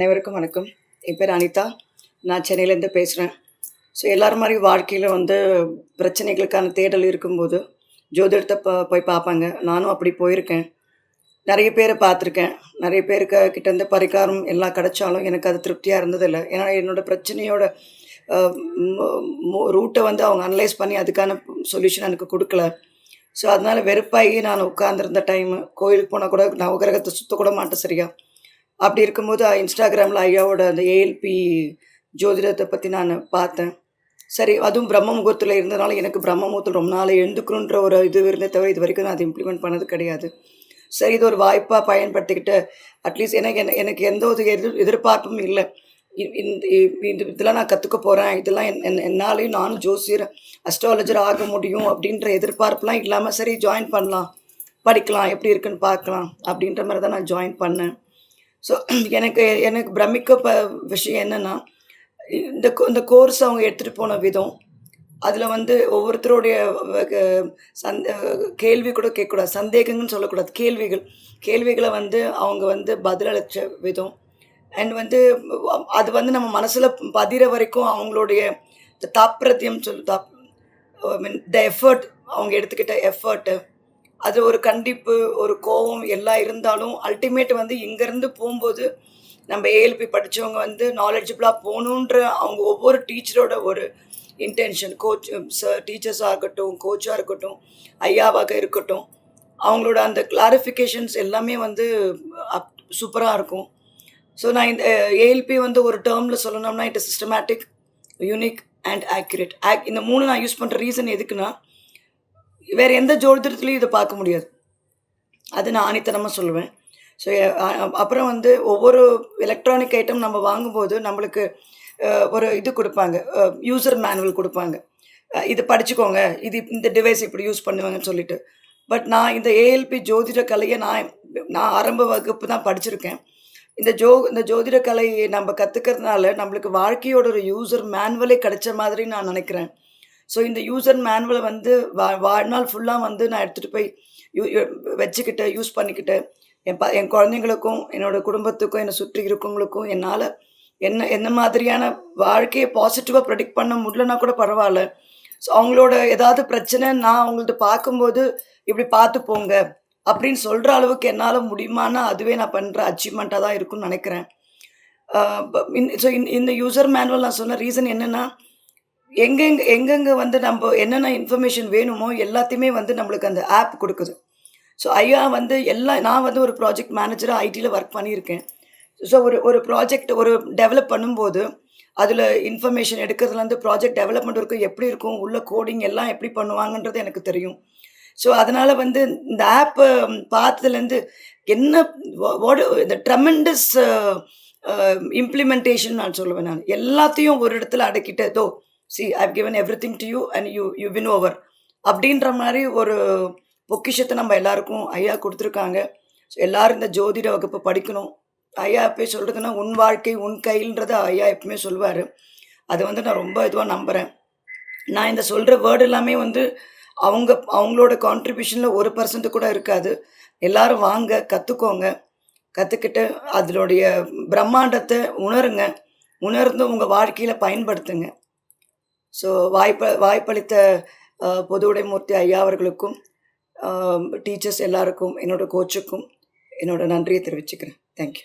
அனைவருக்கும் வணக்கம். என் பேர் அனிதா. நான் சென்னையிலேருந்து பேசுகிறேன் ஸோ எல்லோரும் மாதிரி வாழ்க்கையில் வந்து பிரச்சனைகளுக்கான தேடல் இருக்கும்போது ஜோதிடத்தை ப போய் பார்ப்பாங்க. நானும் அப்படி போயிருக்கேன். நிறைய பேரை பார்த்துருக்கேன். நிறைய பேருக்கு கிட்டேருந்து பரிகாரம் எல்லாம் கிடைச்சாலும் எனக்கு அது திருப்தியாக இருந்ததில்லை ஏன்னா என்னோடய பிரச்சனையோட ரூட்டை வந்து அவங்க அனலைஸ் பண்ணி அதுக்கான சொல்யூஷன் எனக்கு கொடுக்கல. ஸோ அதனால் வெறுப்பாகி நான் உட்காந்துருந்த டைமு கோயிலுக்கு போனால் கூட நவகிரகத்தை சுற்றக்கூட மாட்டேன் சரியா. அப்படி இருக்கும்போது இன்ஸ்டாகிராமில் ஐயாவோட அந்த ஏஎல்பி ஜோதிடத்தை பற்றி நான் பார்த்தேன். சரி அதுவும் பிரம்ம முகூர்த்தத்தில் இருந்தனால எனக்கு பிரம்ம முகூர்த்தம் ரொம்ப நாள் எழுந்துக்கணுன்ற ஒரு இது இருந்தே தவிர இது வரைக்கும் நான் அதை இம்ப்ளிமெண்ட் பண்ணது கிடையாது. சரி இது ஒரு வாய்ப்பாக பயன்படுத்திக்கிட்டு அட்லீஸ்ட் எனக்கு என்ன- எனக்கு எந்த ஒரு எதிர் எதிர்பார்ப்பும் இல்லை. இந்த இதெல்லாம் நான் கற்றுக்க போகிறேன் இதெல்லாம் என் என்- என்னாலையும் நானும் ஜோசியர் அஸ்ட்ராலஜர் ஆக முடியும் அப்படின்ற எதிர்பார்ப்புலாம் இல்லாமல் சரி ஜாயின் பண்ணலாம். படிக்கலாம் எப்படி இருக்குன்னு பார்க்கலாம் அப்படின்ற மாதிரி தான் நான் ஜாயின் பண்ணேன். ஸோ எனக்கு எனக்கு பிரமிக்க ப விஷயம் என்னென்னா இந்த கோ- இந்த கோர்ஸ் அவங்க எடுத்துகிட்டு போன விதம் அதில் வந்து ஒவ்வொருத்தருடைய சந்த கேள்வி கூட கேட்கக்கூடாது. சந்தேகங்கள்னு சொல்லக்கூடாது. கேள்விகள். கேள்விகளை வந்து அவங்க வந்து பதிலளித்த விதம். அண்ட் வந்து அது வந்து நம்ம மனசில் பதிர வரைக்கும் அவங்களுடைய இந்த சொல் தாப் மீன் த எஃபர்ட் அவங்க எடுத்துக்கிட்ட எஃபர்ட்டு அது ஒரு கண்டிப்பு ஒரு கோபம் எல்லாம் இருந்தாலும் அல்டிமேட் வந்து இங்கேருந்து போகும்போது நம்ம ஏஎல்பி படித்தவங்க வந்து நாலேஜபிளாக போகணுன்ற அவங்க ஒவ்வொரு டீச்சரோட ஒரு இன்டென்ஷன் கோச் டீச்சர்ஸாக இருக்கட்டும் கோச்சாக இருக்கட்டும் ஐயாவாக இருக்கட்டும் அவங்களோட அந்த கிளாரிஃபிகேஷன்ஸ் எல்லாமே வந்து அப் சூப்பராக இருக்கும். ஸோ நான் இந்த ஏஎல்பி வந்து ஒரு டேர்மில் சொல்லணும்னா it systematic unique and accurate ஆக் இந்த மூணு நான் யூஸ் பண்ணுற ரீசன் எதுக்குன்னா வேறு எந்த ஜோதிடத்துலையும் இதை பார்க்க முடியாது. அது நான் ஆணித்தனமாக சொல்லுவேன். ஸோ அப்புறம் வந்து ஒவ்வொரு எலக்ட்ரானிக் ஐட்டம் நம்ம வாங்கும்போது நம்மளுக்கு ஒரு இது கொடுப்பாங்க. யூசர் மேனுவல் கொடுப்பாங்க. இது படிச்சுக்கோங்க. இது இந்த டிவைஸ் இப்படி யூஸ் பண்ணுவாங்கன்னு சொல்லிட்டு. பட் நான் இந்த ஏஎல்பி ஜோதிட கலையை நான் நான் ஆரம்ப வகுப்பு தான் படிச்சிருக்கேன். இந்த ஜோ இந்த ஜோதிட கலையை நம்ம கற்றுக்கிறதுனால நம்மளுக்கு வாழ்க்கையோட ஒரு யூசர் மேனுவலே கிடைச்ச மாதிரி நான் நினைக்கிறேன். ஸோ இந்த யூசர் மேனுவலை வந்து வா வாழ்நாள் ஃபுல்லாக வந்து நான் எடுத்துகிட்டு போய் யூ வச்சுக்கிட்டு யூஸ் பண்ணிக்கிட்டு என் ப என் குழந்தைங்களுக்கும் என்னோடய குடும்பத்துக்கும் என்னை சுற்றி இருக்கவங்களுக்கும் என்னால் என்ன என்ன மாதிரியான வாழ்க்கையை பாசிட்டிவாக ப்ரெடிக்ட் பண்ண முடியலன்னா கூட பரவாயில்ல. ஸோ அவங்களோட ஏதாவது பிரச்சனை நான் அவங்கள்ட்ட பார்க்கும்போது இப்படி பார்த்து போங்க அப்படின்னு சொல்கிற அளவுக்கு என்னால் முடியுமானா அதுவே நான் பண்ணுற அச்சீவ்மெண்ட்டாக தான் இருக்கும்னு நினைக்கிறேன். ஸோ இந்த யூசர் மேனுவல் நான் சொன்ன ரீசன் என்னென்னா எங்கெங்க எங்கெங்கே வந்து நம்ம என்னென்ன இன்ஃபர்மேஷன் வேணுமோ எல்லாத்தையுமே வந்து நம்மளுக்கு அந்த ஆப் கொடுக்குது. ஸோ ஐயா வந்து எல்லா நான் வந்து ஒரு ப்ராஜெக்ட் மேனேஜராக ஐடியில் ஒர்க் பண்ணியிருக்கேன். ஸோ ஒரு ஒரு ப்ராஜெக்ட் ஒரு டெவலப் பண்ணும்போது அதில் இன்ஃபர்மேஷன் எடுக்கிறதுலேருந்து ப்ராஜெக்ட் டெவலப்மெண்ட் இருக்கும் எப்படி இருக்கும் உள்ள கோடிங் எல்லாம் எப்படி பண்ணுவாங்கன்றது எனக்கு தெரியும். ஸோ அதனால் வந்து இந்த ஆப்பை பார்த்ததுலேருந்து என்ன இந்த ட்ரமெண்டஸ் இம்ப்ளிமெண்டேஷன் நான் சொல்லுவேன் நான். எல்லாத்தையும் ஒரு இடத்துல அடக்கிட்டதோ see I've given everything to you and you you win over அப்படின்ற மாதிரி ஒரு பொக்கிஷத்தை நம்ம எல்லாருக்கும் ஐயா கொடுத்துருக்காங்க. ஸோ எல்லாரும் இந்த ஜோதிட வகுப்பு படிக்கணும். ஐயா எப்போ சொல்கிறதுன்னா உன் வாழ்க்கை உன் கையில்ன்றதை ஐயா எப்பவுமே சொல்லுவார் அதை வந்து நான் ரொம்ப இதுவாக நம்புகிறேன் நான் இந்த சொல்கிற வேர்டு எல்லாமே வந்து அவங்க அவங்களோட கான்ட்ரிபியூஷனில் ஒரு பர்சன்ட் கூட இருக்காது. எல்லாரும் வாங்க கற்றுக்கோங்க கற்றுக்கிட்டு அதனுடைய பிரம்மாண்டத்தை உணருங்க. உணர்ந்து உங்கள் வாழ்க்கையில் பயன்படுத்துங்க. ஸோ வாய்ப்ப வாய்ப்பளித்த பொது உடைமூர்த்தி ஐயா அவர்களுக்கும் டீச்சர்ஸ் எல்லாருக்கும் என்னோட கோச்சுக்கும் என்னோடய நன்றியை தெரிவிச்சுக்கிறேன். தேங்க்யூ